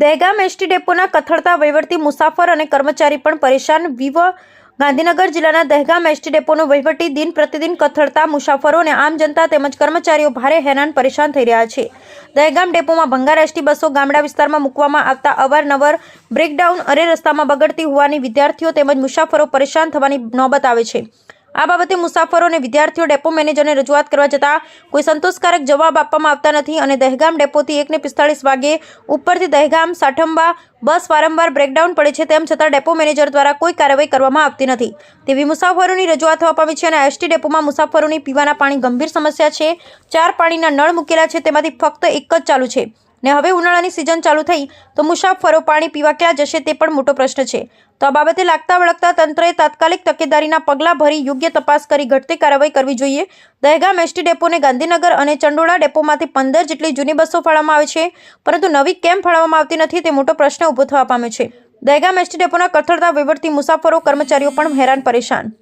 Dehgam ST ડેપોના કથળતા વહીવટી મુસાફર અને કર્મચારી પણ પરેશાન. વિવ ગાંધીનગર જિલ્લાના દહેગામ એસટી ડેપોનો વહીવટી દિન પ્રતિદિન કથળતા મુસાફરો અને આમ જનતા તેમજ કર્મચારીઓ ભારે હેરાન પરેશાન થઈ રહ્યા છે. દહેગામ ડેપોમાં ભંગાર એસટી બસો ગામડા વિસ્તારમાં મૂકવામાં આવતા અવારનવાર બ્રેકડાઉન અરે રસ્તામાં બગડતી હોવાની વિદ્યાર્થીઓ તેમજ મુસાફરો પરેશાન થવાની નોબત આવે છે. આ બાબતે મુસાફરો અને વિદ્યાર્થીઓ ડેપો મેનેજરને રજૂઆત કરવા જતાં કોઈ સંતોષકારક જવાબ આપવામાં આવતા નથી અને દહેગામ ડેપોથી એકને પિસ્તાળીસ વાગે ઉપરથી દહેગામ સાઠંબા બસ વારંવાર બ્રેકડાઉન પડે છે તેમ છતાં ડેપો મેનેજર દ્વારા કોઈ કાર્યવાહી કરવામાં આવતી નથી. તેવી મુસાફરોની રજૂઆત થવા પામી છે અને એસટી ડેપોમાં મુસાફરોની પીવાના પાણી ગંભીર સમસ્યા છે. ચાર પાણીના નળ મૂકેલા છે, તેમાંથી ફક્ત એક જ ચાલુ છે. ને હવે ઉનાળાની સિઝન ચાલુ થઈ તો મુસાફરો પાણી પીવા ક્યાં જશે તે પણ મોટો પ્રશ્ન છે. તો આ બાબતે લાગતા વળગતા તંત્રએ તાત્કાલિક તકેદારીના પગલાં ભરી યોગ્ય તપાસ કરી ઘટતી કાર્યવાહી કરવી જોઈએ. દહેગામ એસટી ડેપોને ગાંધીનગર અને ચંડોળા ડેપોમાંથી પંદર જેટલી જૂની બસો ફાળવવામાં આવે છે, પરંતુ નવી કેમ ફાળવવામાં આવતી નથી તે મોટો પ્રશ્ન ઊભો થવા પામ્યો છે. દહેગામ એસટી ડેપોના કથળતા વહીવટથી મુસાફરો કર્મચારીઓ પણ હેરાન પરેશાન.